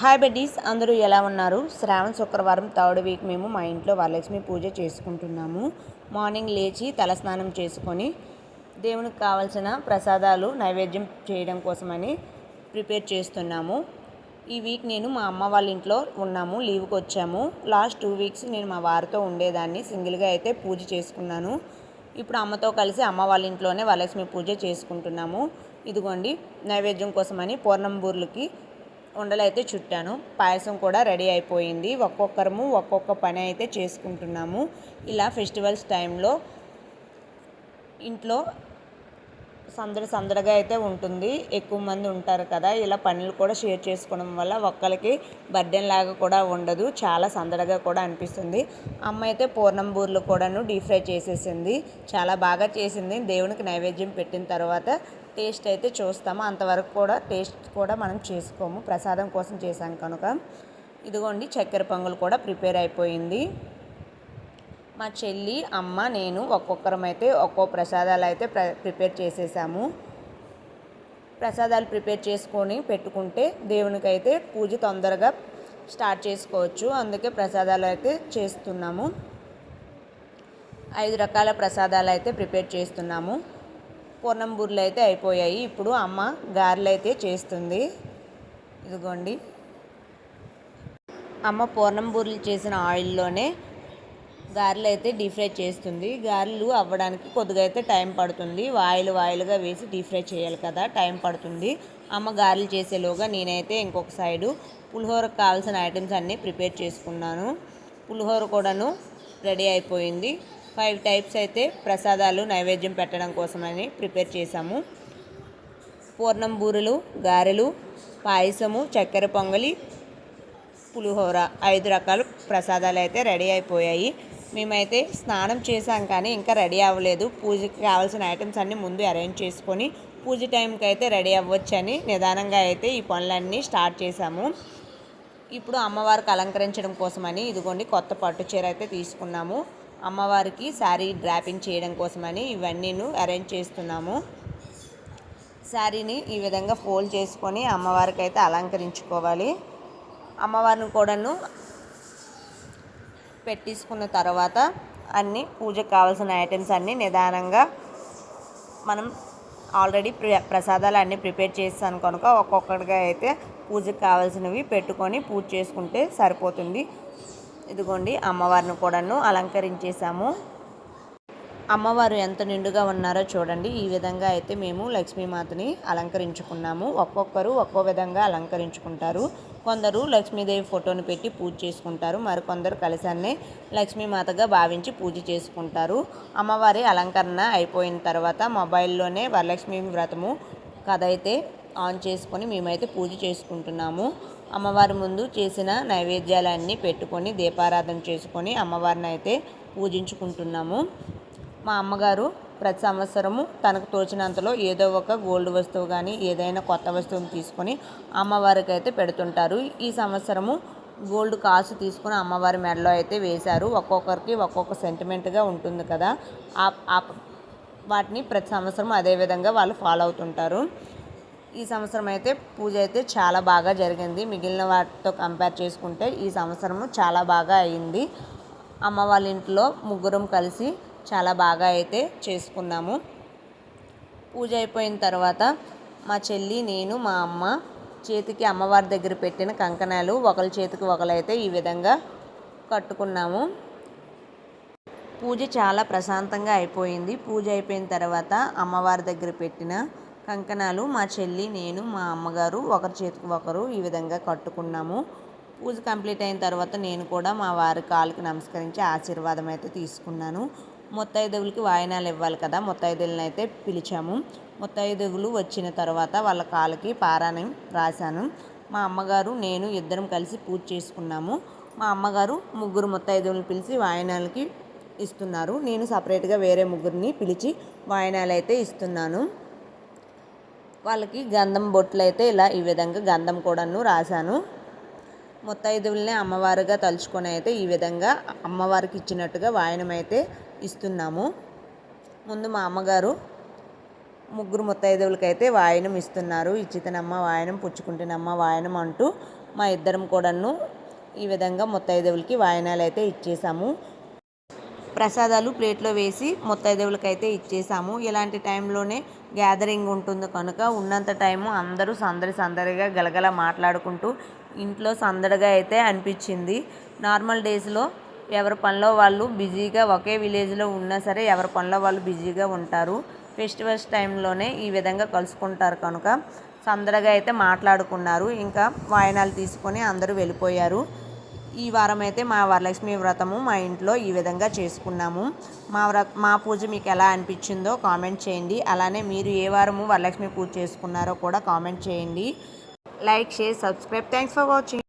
Hi బెడ్డీస్ అందరూ ఎలా ఉన్నారు? శ్రావణ శుక్రవారం థర్డ్ వీక్ మేము మా ఇంట్లో వరలక్ష్మి పూజ చేసుకుంటున్నాము. మార్నింగ్ లేచి తలస్నానం చేసుకొని దేవునికి కావాల్సిన ప్రసాదాలు నైవేద్యం చేయడం కోసమని ప్రిపేర్ చేస్తున్నాము. ఈ వీక్ నేను మా అమ్మ వాళ్ళ ఇంట్లో ఉన్నాము లీవ్కి వచ్చాము. లాస్ట్ టూ వీక్స్ నేను మా వారితో ఉండేదాన్ని సింగిల్గా అయితే పూజ చేసుకున్నాను. ఇప్పుడు అమ్మతో కలిసి అమ్మ వాళ్ళ ఇంట్లోనే వరలక్ష్మి పూజ చేసుకుంటున్నాము. ఇదిగోండి నైవేద్యం కోసమని పూర్ణంబూర్లకి ఉండలు అయితే చుట్టాను. పాయసం కూడా రెడీ అయిపోయింది. ఒక్కొక్కరము ఒక్కొక్క పని అయితే చేసుకుంటున్నాము. ఇలా ఫెస్టివల్స్ టైంలో ఇంట్లో సందడి సందడిగా అయితే ఉంటుంది. ఎక్కువ మంది ఉంటారు కదా ఇలా పనులు కూడా షేర్ చేసుకోవడం వల్ల ఒక్కరికి బర్డెన్ లాగా కూడా ఉండదు. చాలా సందడిగా కూడా అనిపిస్తుంది. అమ్మ అయితే పూర్ణం బూర్లు కూడాను డీప్ ఫ్రై చేసేసింది. చాలా బాగా చేసింది. దేవునికి నైవేద్యం పెట్టిన తర్వాత టేస్ట్ అయితే చూస్తాము. అంతవరకు కూడా టేస్ట్ కూడా మనం చేసుకోము. ప్రసాదం కోసం చేసాం కనుక. ఇదిగోండి చక్కెర పొంగల్ కూడా ప్రిపేర్ అయిపోయింది. మా చెల్లి అమ్మ నేను ఒక్కొక్కరం అయితే ఒక్కో ప్రసాదాలు అయితే ప్ర ప్రిపేర్ చేసేసాము. ప్రసాదాలు ప్రిపేర్ చేసుకొని పెట్టుకుంటే దేవునికి అయితే పూజ తొందరగా స్టార్ట్ చేసుకోవచ్చు. అందుకే ప్రసాదాలు అయితే చేస్తున్నాము. ఐదు రకాల ప్రసాదాలు అయితే ప్రిపేర్ చేస్తున్నాము. పూర్ణం బూరెలు అయితే అయిపోయాయి. ఇప్పుడు అమ్మ గారెలు అయితే చేస్తుంది. ఇదిగోండి. అమ్మ పూర్ణం బూరెలు చేసిన ఆయిల్లోనే గారెలు అయితే డీప్ ఫ్రై చేస్తుంది. గారెలు అవ్వడానికి కొద్దిగా అయితే టైం పడుతుంది. వాయిలు వాయిలుగా వేసి డీప్ ఫ్రై చేయాలి కదా టైం పడుతుంది. అమ్మ గారెలు చేసేలోగా నేనైతే ఇంకొక సైడు పులిహోరకు కావాల్సిన ఐటమ్స్ అన్నీ ప్రిపేర్ చేసుకున్నాను. పులిహోర కూడాను రెడీ అయిపోయింది. ఫైవ్ టైప్స్ అయితే ప్రసాదాలు నైవేద్యం పెట్టడం కోసమని ప్రిపేర్ చేశాము. పూర్ణం బూరెలు గారెలు పాయసము చక్కెర పొంగలి పులిహోర ఐదు రకాల ప్రసాదాలు అయితే రెడీ అయిపోయాయి. మేమైతే స్నానం చేసాం కానీ ఇంకా రెడీ అవ్వలేదు. పూజకి కావాల్సిన ఐటమ్స్ అన్నీ ముందు అరేంజ్ చేసుకొని పూజ టైంకి అయితే రెడీ అవ్వచ్చని నిదానంగా అయితే ఈ పనులన్నీ స్టార్ట్ చేశాము. ఇప్పుడు అమ్మవారికి అలంకరించడం కోసమని ఇదిగోండి కొత్త పట్టు చీర అయితే తీసుకున్నాము. అమ్మవారికి శారీ డ్రాపింగ్ చేయడం కోసమని ఇవన్నీ అరేంజ్ చేస్తున్నాము. శారీని ఈ విధంగా ఫోల్డ్ చేసుకొని అమ్మవారికి అయితే అలంకరించుకోవాలి. అమ్మవారిని కూడాను పెట్టించుకున్న తర్వాత అన్నీ పూజకు కావాల్సిన ఐటమ్స్ అన్నీ నిదానంగా మనం ఆల్రెడీ ప్ర ప్రసాదాలు అన్నీ ప్రిపేర్ చేస్తాను కనుక ఒక్కొక్కటిగా అయితే పూజకు కావాల్సినవి పెట్టుకొని పూజ చేసుకుంటే సరిపోతుంది. ఇదిగోండి అమ్మవారిని కూడాను అలంకరించేసాము. అమ్మవారు ఎంత నిండుగా ఉన్నారో చూడండి. ఈ విధంగా అయితే మేము లక్ష్మీమాతని అలంకరించుకున్నాము. ఒక్కొక్కరు ఒక్కో విధంగా అలంకరించుకుంటారు. కొందరు లక్ష్మీదేవి ఫోటోని పెట్టి పూజ చేసుకుంటారు. మరికొందరు కలశాన్ని లక్ష్మీమాతగా భావించి పూజ చేసుకుంటారు. అమ్మవారి అలంకరణ అయిపోయిన తర్వాత మొబైల్లోనే వరలక్ష్మి వ్రతము కథ అయితే ఆన్ చేసుకొని మేమైతే పూజ చేసుకుంటున్నాము. అమ్మవారి ముందు చేసిన నైవేద్యాలన్నీ పెట్టుకొని దీపారాధన చేసుకొని అమ్మవారిని అయితే పూజించుకుంటున్నాము. మా అమ్మగారు ప్రతి సంవత్సరము తనకు తోచినంతలో ఏదో ఒక గోల్డ్ వస్తువు కానీ ఏదైనా కొత్త వస్తువుని తీసుకొని అమ్మవారికి అయితే పెడుతుంటారు. ఈ సంవత్సరము గోల్డ్ కాసు తీసుకుని అమ్మవారి మెడలో అయితే వేశారు. ఒక్కొక్కరికి ఒక్కొక్క సెంటిమెంట్గా ఉంటుంది కదా. ఆ వాటిని ప్రతి సంవత్సరం అదే విధంగా వాళ్ళు ఫాలో అవుతుంటారు. ఈ సంవత్సరం అయితే పూజ అయితే చాలా బాగా జరిగింది. మిగిలిన వాటితో కంపేర్ చేసుకుంటే ఈ సంవత్సరము చాలా బాగా అయింది. అమ్మ వాళ్ళ ఇంట్లో ముగ్గురం కలిసి చాలా బాగా అయితే చేసుకున్నాము పూజ అయిపోయిన తర్వాత మా చెల్లి నేను మా అమ్మ చేతికి అమ్మవారి దగ్గర పెట్టిన కంకణాలు ఒకరి చేతికి ఒకరైతే ఈ విధంగా కట్టుకున్నాము. పూజ చాలా ప్రశాంతంగా అయిపోయింది. పూజ అయిపోయిన తర్వాత అమ్మవారి దగ్గర పెట్టిన కంకణాలు మా చెల్లి నేను మా అమ్మగారు ఒకరి చేతికి ఒకరు ఈ విధంగా కట్టుకున్నాము. పూజ కంప్లీట్ అయిన తర్వాత నేను కూడా మా వారి కాలుకి నమస్కరించి ఆశీర్వాదం అయితే తీసుకున్నాను. ముత్తైదువులకి వాయినాలు ఇవ్వాలి కదా. ముత్తైదువులను అయితే పిలిచాము. ముత్తైదువులు వచ్చిన తర్వాత వాళ్ళ కాళ్ళకి పారాణం రాశాను. మా అమ్మగారు నేను ఇద్దరం కలిసి పూజ చేసుకున్నాము. మా అమ్మగారు ముగ్గురు ముత్తైదువులను పిలిచి వాయినాలకి ఇస్తున్నారు. నేను సపరేట్గా వేరే ముగ్గురిని పిలిచి వాయినాలు అయితే ఇస్తున్నాను. వాళ్ళకి గంధం బొట్లు అయితే ఇలా ఈ విధంగా గంధం కూడాను రాశాను. ముత్తైదువుల్ని అమ్మవారుగా తలుచుకొని అయితే ఈ విధంగా అమ్మవారికి ఇచ్చినట్టుగా వాయనం అయితే ఇస్తున్నాము. ముందు మా అమ్మగారు ముగ్గురు ముత్తైదువులకైతే వాయనం ఇస్తున్నారు. ఇచ్చితనమ్మ వాయనం పుచ్చుకుంటున్నమ్మ వాయనం అంటూ మా ఇద్దరం కూడాను ఈ విధంగా ముత్తైదువులకి వాయనాలు అయితే ఇచ్చేసాము. ప్రసాదాలు ప్లేట్లో వేసి ముత్తైదేవులకైతే ఇచ్చేసాము. ఇలాంటి టైంలోనే గ్యాదరింగ్ ఉంటుంది కనుక ఉన్నంత టైము అందరూ సందడి సందడిగా గలగల మాట్లాడుకుంటూ ఇంట్లో సందడిగా అయితే అనిపించింది. నార్మల్ డేస్లో ఎవరి పనిలో వాళ్ళు బిజీగా ఒకే విలేజ్లో ఉన్నా సరే ఎవరి పనిలో వాళ్ళు బిజీగా ఉంటారు. ఫెస్టివల్స్ టైంలోనే ఈ విధంగా కలుసుకుంటారు కనుక. సందడిగా అయితే మాట్లాడుకున్నారు. ఇంకా వాయనాలు తీసుకొని అందరూ వెళ్ళిపోయారు. ఈ వారం అయితే మా వరలక్ష్మి వ్రతము మా ఇంట్లో ఈ విధంగా చేసుకున్నాము. మా వ్ర మా పూజ మీకు ఎలా అనిపించిందో కామెంట్ చేయండి. అలానే మీరు ఏ వారము వరలక్ష్మి పూజ చేసుకున్నారో కూడా కామెంట్ చేయండి. Like share subscribe. Thanks for watching.